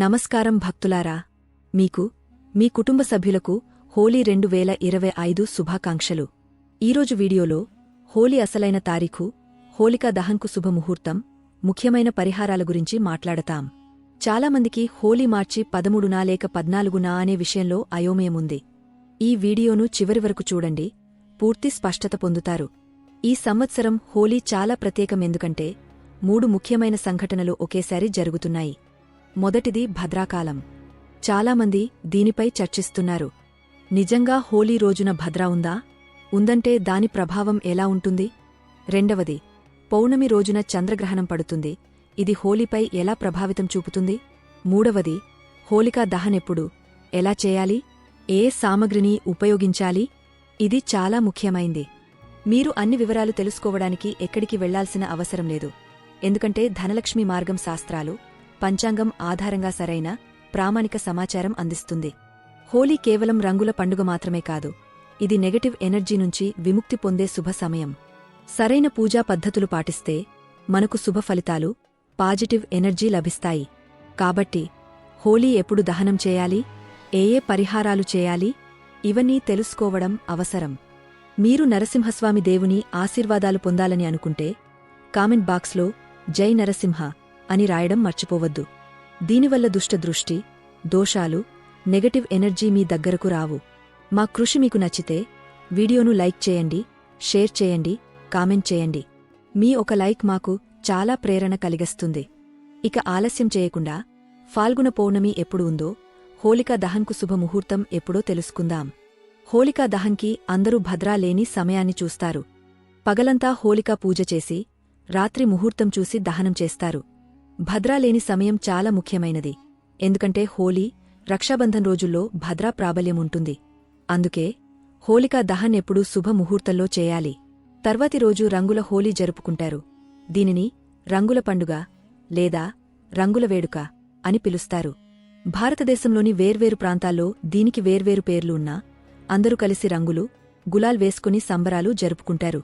నమస్కారం భక్తులారా మీకు మీ కుటుంబ సభ్యులకు హోలీ రెండు వేల ఇరవై ఐదు శుభాకాంక్షలు. ఈరోజు వీడియోలో హోలీ అసలైన తారీఖు హోలికా దహన్కు శుభముహూర్తం ముఖ్యమైన పరిహారాల గురించి మాట్లాడతాం. చాలామందికి హోలీ మార్చి పదమూడునా లేక పద్నాలుగునా అనే విషయంలో అయోమయముంది. ఈ వీడియోను చివరి వరకు చూడండి పూర్తి స్పష్టత పొందుతారు. ఈ సంవత్సరం హోలీ చాలా ప్రత్యేకమెందుకంటే మూడు ముఖ్యమైన సంఘటనలు ఒకేసారి జరుగుతున్నాయి. మొదటిది భద్రాకాలం. చాలామంది దీనిపై చర్చిస్తున్నారు. నిజంగా హోలీ రోజున భద్రా ఉందా? ఉందంటే దాని ప్రభావం ఎలా ఉంటుంది? రెండవది పౌర్ణమి రోజున చంద్రగ్రహణం పడుతుంది. ఇది హోలీపై ఎలా ప్రభావితం చూపుతుంది? మూడవది హోలికా దహనెప్పుడు ఎలా చేయాలి? ఏ సామగ్రిని ఉపయోగించాలి? ఇది చాలా ముఖ్యమైంది. మీరు అన్ని వివరాలు తెలుసుకోవడానికి ఎక్కడికి వెళ్ళాల్సిన అవసరం లేదు. ఎందుకంటే ధనలక్ష్మి మార్గం శాస్త్రాలు పంచాంగం ఆధారంగా సరైన ప్రామాణిక సమాచారం అందిస్తుంది. హోలీ కేవలం రంగుల పండుగ మాత్రమే కాదు ఇది నెగటివ్ ఎనర్జీ నుంచి విముక్తి పొందే శుభ సమయం. సరైన పూజా పద్ధతులు పాటిస్తే మనకు శుభ ఫలితాలు పాజిటివ్ ఎనర్జీ లభిస్తాయి. కాబట్టి హోలీ ఎప్పుడు దహనం చేయాలి ఏ ఏ పరిహారాలు చేయాలి ఇవన్నీ తెలుసుకోవడం అవసరం. మీరు నరసింహస్వామి దేవుని ఆశీర్వాదాలు పొందాలని అనుకుంటే కామెంట్ బాక్స్లో జై నరసింహ. అని రాయడం మర్చిపోవద్దు. దీనివల్ల దుష్టదృష్టి దోషాలు నెగటివ్ ఎనర్జీ మీ దగ్గరకు రావు. మా కృషి మీకు నచ్చితే వీడియోను లైక్ చేయండి షేర్ చేయండి కామెంట్ చేయండి. మీ ఒక లైక్ మాకు చాలా ప్రేరణ కలిగిస్తుంది. ఇక ఆలస్యం చేయకుండా ఫాల్గుణ పౌర్ణమి ఎప్పుడు ఉందో హోలికా దహన్కు శుభముహూర్తం ఎప్పుడో తెలుసుకుందాం. హోలికా దహన్కి అందరూ భద్రా లేని సమయాన్ని చూస్తారు. పగలంతా హోలికా పూజ చేసి రాత్రి ముహూర్తం చూసి దహనం చేస్తారు. భద్రాలేని సమయం చాలా ముఖ్యమైనది. ఎందుకంటే హోలీ రక్షాబంధన్ రోజుల్లో భద్రా ప్రాబల్యం ఉంటుంది. అందుకే హోలికా దహన్ ఎప్పుడూ శుభముహూర్తంలో చేయాలి. తర్వాతి రోజు రంగుల హోలీ జరుపుకుంటారు. దీనిని రంగుల పండుగ లేదా రంగుల వేడుక అని పిలుస్తారు. భారతదేశంలోని వేర్వేరు ప్రాంతాల్లో దీనికి వేర్వేరు పేర్లు ఉన్నా అందరూ కలిసి రంగులు గులాల్ వేసుకుని సంబరాలు జరుపుకుంటారు.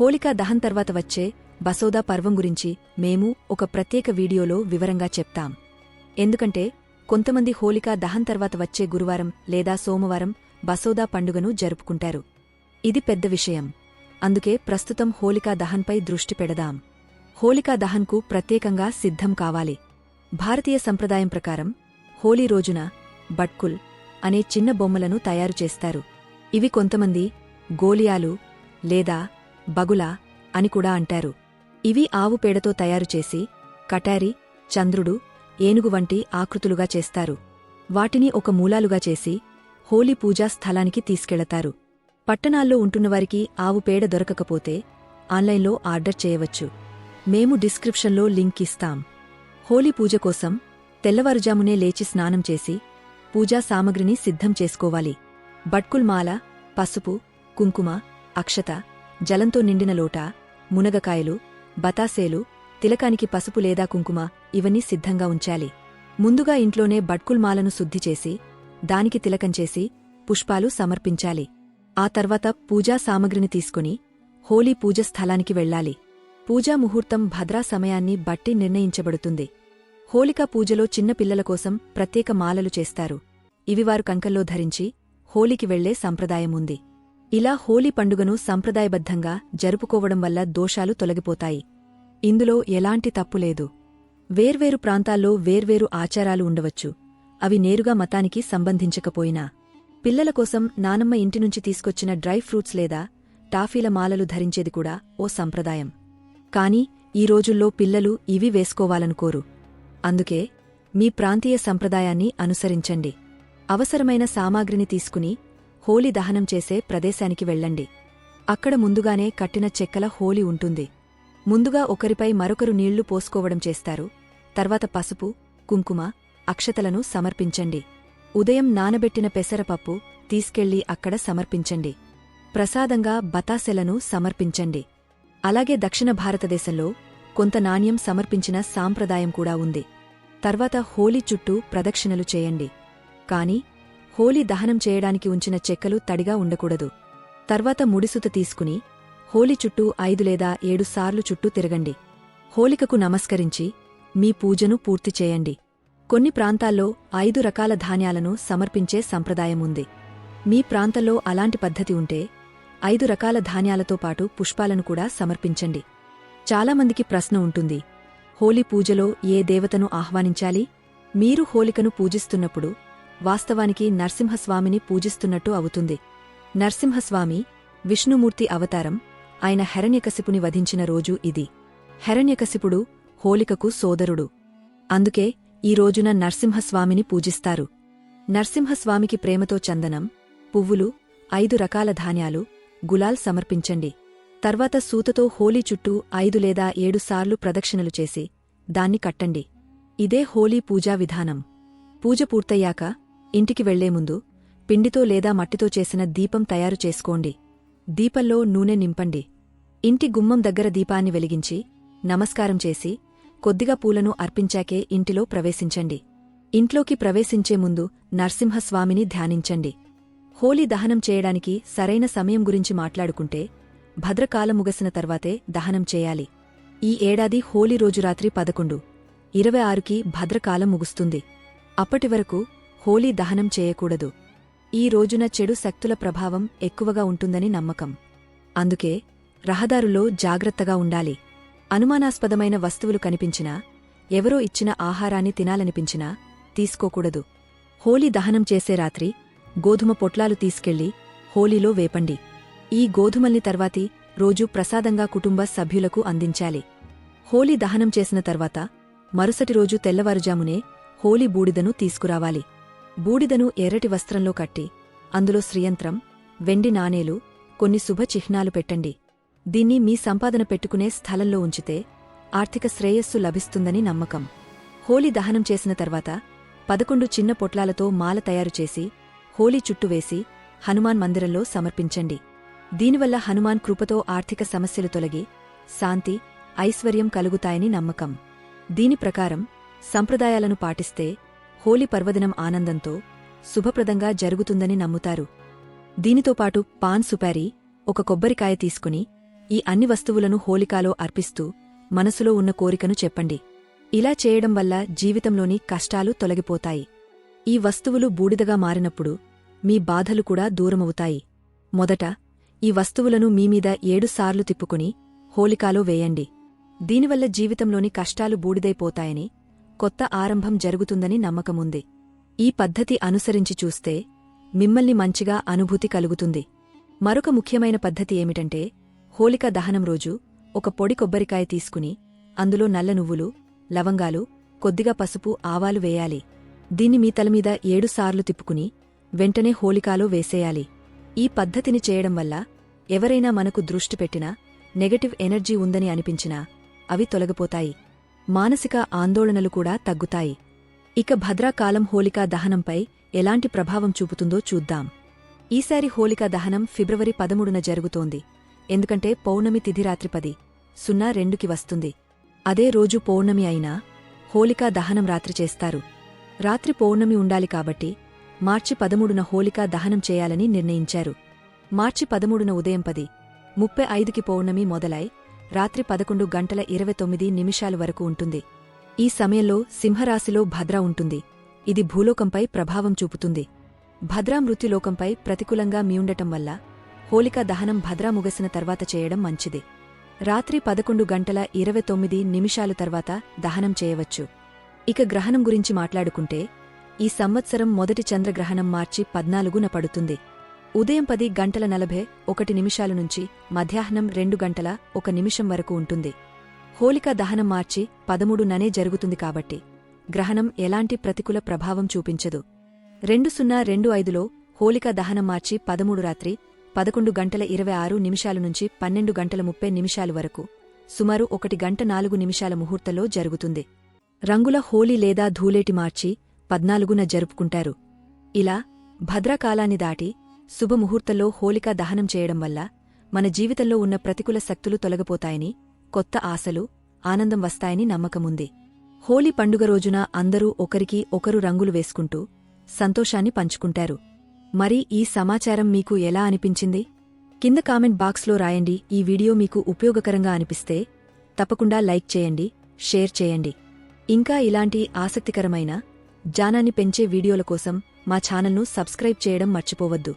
హోళికా దహన్ తర్వాత వచ్చే బసోదా పర్వం గురించి మేము ఒక ప్రత్యేక వీడియోలో వివరంగా చెప్తాం. ఎందుకంటే కొంతమంది హోలికా దహన్ తర్వాత వచ్చే గురువారం లేదా సోమవారం బసోదా పండుగను జరుపుకుంటారు. ఇది పెద్ద విషయం. అందుకే ప్రస్తుతం హోలికా దహన్పై దృష్టి పెడదాం. హోలికా దహన్కు ప్రత్యేకంగా సిద్ధం కావాలి. భారతీయ సంప్రదాయం ప్రకారం హోలీ రోజున బట్కుల్ అనే చిన్న బొమ్మలను తయారు చేస్తారు. ఇవి కొంతమంది గోలియాలు లేదా బగులా అని కూడా అంటారు. ఇవి ఆవు పేడతో తయారుచేసి కటారి చంద్రుడు ఏనుగు వంటి ఆకృతులుగా చేస్తారు. వాటిని ఒక మూలాలుగా చేసి హోలీ పూజా స్థలానికి తీసుకెళతారు. పట్టణాల్లో ఉంటున్నవారికి ఆవు పేడ దొరకకపోతే ఆన్లైన్లో ఆర్డర్ చేయవచ్చు. మేము డిస్క్రిప్షన్లో లింక్ ఇస్తాం. హోలీ పూజ కోసం తెల్లవారుజామునే లేచి స్నానం చేసి పూజా సామగ్రిని సిద్ధం చేసుకోవాలి. బట్కుల్మాల పసుపు కుంకుమ అక్షత జలంతో నిండిన లోట మునగకాయలు బతాసేలు తిలకానికి పసుపు లేదా కుంకుమ ఇవన్నీ సిద్ధంగా ఉంచాలి. ముందుగా ఇంట్లోనే బట్కుల్మాలను శుద్ధి చేసి దానికి తిలకంచేసి పుష్పాలు సమర్పించాలి. ఆ తర్వాత పూజా సామగ్రిని తీసుకుని హోలీ పూజ స్థలానికి వెళ్ళాలి పూజా ముహూర్తం భద్రా సమయాన్ని బట్టి నిర్ణయించబడుతుంది. హోళికా పూజలో చిన్నపిల్లల కోసం ప్రత్యేక మాలలు చేస్తారు. ఇవి వారు కంకల్లో ధరించి హోలీకి వెళ్ళే సంప్రదాయముంది ఇలా హోలీ పండుగను సంప్రదాయబద్ధంగా జరుపుకోవడం వల్ల దోషాలు తొలగిపోతాయి. ఇందులో ఎలాంటి తప్పులేదు వేర్వేరు ప్రాంతాల్లో వేర్వేరు ఆచారాలు ఉండవచ్చు. అవి నేరుగా మతానికి సంబంధించకపోయినా. పిల్లల కోసం నానమ్మ ఇంటినుంచి తీసుకొచ్చిన డ్రై ఫ్రూట్స్ లేదా టాఫీల మాలలు ధరించేది కూడా ఓ సంప్రదాయం. కాని ఈ రోజుల్లో పిల్లలు ఇవి వేసుకోవాలనుకోరు అందుకే మీ ప్రాంతీయ సంప్రదాయాన్ని అనుసరించండి. అవసరమైన సామాగ్రిని తీసుకుని హోలీ దహనం చేసే ప్రదేశానికి వెళ్ళండి. అక్కడ ముందుగానే కట్టిన చెక్కల హోలీ ఉంటుంది. ముందుగా ఒకరిపై మరొకరు నీళ్ళు పోసుకోవడం చేస్తారు. తర్వాత పసుపు కుంకుమ అక్షతలను సమర్పించండి. ఉదయం నానబెట్టిన పెసరపప్పు తీసుకెళ్ళి అక్కడ సమర్పించండి. ప్రసాదంగా బతాసెలను సమర్పించండి. అలాగే దక్షిణ భారతదేశంలో కొంత నాణ్యం సమర్పించిన సాంప్రదాయం కూడా ఉంది. తర్వాత హోలీ చుట్టూ ప్రదక్షిణలు చేయండి. కాని హోలీ దహనం చేయడానికి ఉంచిన చెక్కలు తడిగా ఉండకూడదు. తర్వాత ముడిసుత తీసుకుని హోలీ చుట్టూ ఐదు లేదా ఏడు సార్లు చుట్టూ తిరగండి. హోలికకు నమస్కరించి మీ పూజను పూర్తి చేయండి. కొన్ని ప్రాంతాల్లో ఐదు రకాల ధాన్యాలను సమర్పించే సంప్రదాయముంది మీ ప్రాంతంలో అలాంటి పద్ధతి ఉంటే ఐదు రకాల ధాన్యాలతో పాటు పుష్పాలను కూడా సమర్పించండి. చాలామందికి ప్రశ్న ఉంటుంది హోలీ పూజలో ఏ దేవతను ఆహ్వానించాలి? మీరు హోలికను పూజిస్తున్నప్పుడు వాస్తవానికి నరసింహస్వామిని పూజిస్తున్నట్టు అవుతుంది. నరసింహస్వామి విష్ణుమూర్తి అవతారం ఆయన హెరణ్యకశిపుని వధించిన రోజు ఇది. హెరణ్యకశిపుడు హోలికకు సోదరుడు. అందుకే ఈ రోజున నరసింహస్వామిని పూజిస్తారు. నరసింహస్వామికి ప్రేమతో చందనం పువ్వులు ఐదు రకాల ధాన్యాలు గులాల్ సమర్పించండి. తర్వాత సూతతో హోలీ చుట్టూ ఐదు లేదా ఏడు సార్లు ప్రదక్షిణలు చేసి దాన్ని కట్టండి. ఇదే హోలీ పూజా విధానం. పూజ పూర్తయ్యాక ఇంటికి వెళ్ళే ముందు పిండితో లేదా మట్టితో చేసిన దీపం తయారు చేసుకోండి. దీపంలో నూనె నింపండి. ఇంటి గుమ్మం దగ్గర దీపాన్ని వెలిగించి నమస్కారం చేసి కొద్దిగా పూలను అర్పించాకే ఇంటిలో ప్రవేశించండి. ఇంట్లోకి ప్రవేశించే ముందు నరసింహస్వామిని ధ్యానించండి. హోలీ దహనం చేయడానికి సరైన సమయం గురించి మాట్లాడుకుంటే భద్రకాలం ముగసిన తర్వాతే దహనం చేయాలి. ఈ ఏడాది హోలీ రోజు రాత్రి పదకొండు. ఇరవై ఆరుకి భద్రకాలం ముగుస్తుంది. అప్పటివరకు హోలీ దహనం చేయకూడదు. ఈ రోజున చెడు శక్తుల ప్రభావం ఎక్కువగా ఉంటుందని నమ్మకం. అందుకే రహదారులో జాగ్రత్తగా ఉండాలి. అనుమానాస్పదమైన వస్తువులు కనిపించినా ఎవరో ఇచ్చిన ఆహారాన్ని తినాలనిపించినా తీసుకోకూడదు. హోలీ దహనం చేసే రాత్రి గోధుమ పొట్లాలు తీసుకెళ్ళి హోలీలో వేపండి. ఈ గోధుమల్ని తర్వాతి రోజు ప్రసాదంగా కుటుంబ సభ్యులకు అందించాలి. హోలీ దహనం చేసిన తర్వాత మరుసటి రోజు తెల్లవారుజామునే హోలీ బూడిదను తీసుకురావాలి. బూడిదను ఎర్రటి వస్త్రంలో కట్టి అందులో శ్రీయంత్రం వెండి నాణేలు కొన్ని శుభ చిహ్నాలు పెట్టండి. దీన్ని మీ సంపాదన పెట్టుకునే స్థలంలో ఉంచితే ఆర్థిక శ్రేయస్సు లభిస్తుందని నమ్మకం. హోలీ దహనం చేసిన తర్వాత పదకొండు చిన్న పొట్లాలతో మాల తయారుచేసి హోలీ చుట్టువేసి హనుమాన్ మందిరంలో సమర్పించండి. దీనివల్ల హనుమాన్ కృపతో ఆర్థిక సమస్యలు తొలగి శాంతి ఐశ్వర్యం కలుగుతాయని నమ్మకం. దీని ప్రకారం సంప్రదాయాలను పాటిస్తే హోలీ పర్వదినం ఆనందంతో శుభప్రదంగా జరుగుతుందని నమ్ముతారు. దీనితో పాటు పాన్ సుపారీ ఒక కొబ్బరికాయ తీసుకుని ఈ అన్ని వస్తువులను హోలికాలో అర్పిస్తూ మనసులో ఉన్న కోరికను చెప్పండి. ఇలా చేయడం వల్ల జీవితంలోని కష్టాలు తొలగిపోతాయి. ఈ వస్తువులు బూడిదగా మారినప్పుడు మీ బాధలు కూడా దూరమవుతాయి. మొదట ఈ వస్తువులను మీమీద ఏడుసార్లు తిప్పుకుని హోలికాలో వేయండి. దీనివల్ల జీవితంలోని కష్టాలు బూడిదైపోతాయని కొత్త ఆరంభం జరుగుతుందని నమ్మకముంది. ఈ పద్ధతి అనుసరించి చూస్తే మిమ్మల్ని మంచిగా అనుభూతి కలుగుతుంది. మరొక ముఖ్యమైన పద్ధతి ఏమిటంటే హోలిక దహనం రోజు ఒక పొడి కొబ్బరికాయ తీసుకుని అందులో నల్ల నువ్వులు లవంగాలు కొద్దిగా పసుపు ఆవాలు వేయాలి. దీన్ని మీ తలమీద ఏడుసార్లు తిప్పుకుని వెంటనే హోలికాలో వేసేయాలి. ఈ పద్ధతిని చేయడం వల్ల ఎవరైనా మనకు దృష్టి పెట్టినా నెగటివ్ ఎనర్జీ ఉందని అనిపించినా అవి తొలగిపోతాయి. మానసిక ఆందోళనలు కూడా తగ్గుతాయి. ఇక భద్రాకాలం హోలికా దహనంపై ఎలాంటి ప్రభావం చూపుతుందో చూద్దాం. ఈసారి హోలికా దహనం ఫిబ్రవరి పదమూడున జరుగుతోంది. ఎందుకంటే పౌర్ణమి తిథి రాత్రి పది సున్నా రెండుకి వస్తుంది. అదే రోజు పౌర్ణమి అయినా హోలికా దహనం రాత్రి చేస్తారు. రాత్రి పౌర్ణమి ఉండాలి కాబట్టి మార్చి పదమూడున హోలికా దహనం చేయాలని నిర్ణయించారు. మార్చి పదమూడున ఉదయం పది ముప్పై ఐదుకి పౌర్ణమి మొదలై రాత్రి పదకొండు గంటల ఇరవై తొమ్మిది నిమిషాల వరకు ఉంటుంది. ఈ సమయంలో సింహరాశిలో భద్ర ఉంటుంది. ఇది భూలోకంపై ప్రభావం చూపుతుంది. భద్రా మృత్యులోకంపై ప్రతికూలంగా మీయుండటం వల్ల హోలికా దహనం భద్రా ముగసిన తర్వాత చేయడం మంచిది. రాత్రి పదకొండు గంటల ఇరవై తొమ్మిది నిమిషాలు తర్వాత దహనం చేయవచ్చు. ఇక గ్రహణం గురించి మాట్లాడుకుంటే ఈ సంవత్సరం మొదటి చంద్రగ్రహణం మార్చి పద్నాలుగున పడుతుంది. ఉదయం పది గంటల నలభై ఒకటి నిమిషాల నుంచి మధ్యాహ్నం రెండు గంటల ఒక నిమిషం వరకు ఉంటుంది. హోలికా దహనం మార్చి పదమూడుననే జరుగుతుంది కాబట్టి గ్రహణం ఎలాంటి ప్రతికూల ప్రభావం చూపించదు. రెండు సున్నా రెండు ఐదులో హోలికా దహనం మార్చి పదమూడు రాత్రి పదకొండు గంటల ఇరవై ఆరు నిమిషాల నుంచి పన్నెండు గంటల ముప్పై నిమిషాలు వరకు సుమారు ఒకటి గంట నాలుగు నిమిషాల ముహూర్తంలో జరుగుతుంది. రంగుల హోలీ లేదా ధూలేటి మార్చి పద్నాలుగున జరుపుకుంటారు. ఇలా భద్రకాలాన్ని దాటి శుభముహూర్తంలో హోలికా దహనం చేయడం వల్ల మన జీవితంలో ఉన్న ప్రతికూల శక్తులు తొలగిపోతాయని కొత్త ఆశలు ఆనందం వస్తాయని నమ్మకముంది. హోలీ పండుగ రోజున అందరూ ఒకరికి ఒకరు రంగులు వేసుకుంటూ సంతోషాన్ని పంచుకుంటారు. మరి ఈ సమాచారం మీకు ఎలా అనిపించింది? కింద కామెంట్ బాక్స్లో రాయండి. ఈ వీడియో మీకు ఉపయోగకరంగా అనిపిస్తే తప్పకుండా లైక్ చేయండి షేర్ చేయండి. ఇంకా ఇలాంటి ఆసక్తికరమైన జానాన్ని పెంచే వీడియోల కోసం మా ఛానల్ను సబ్స్క్రైబ్ చేయడం మర్చిపోవద్దు.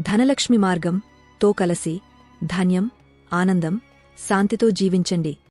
ధనలక్ష్మి మార్గం తో కలసి ధాన్యం ఆనందం శాంతితో జీవించండి.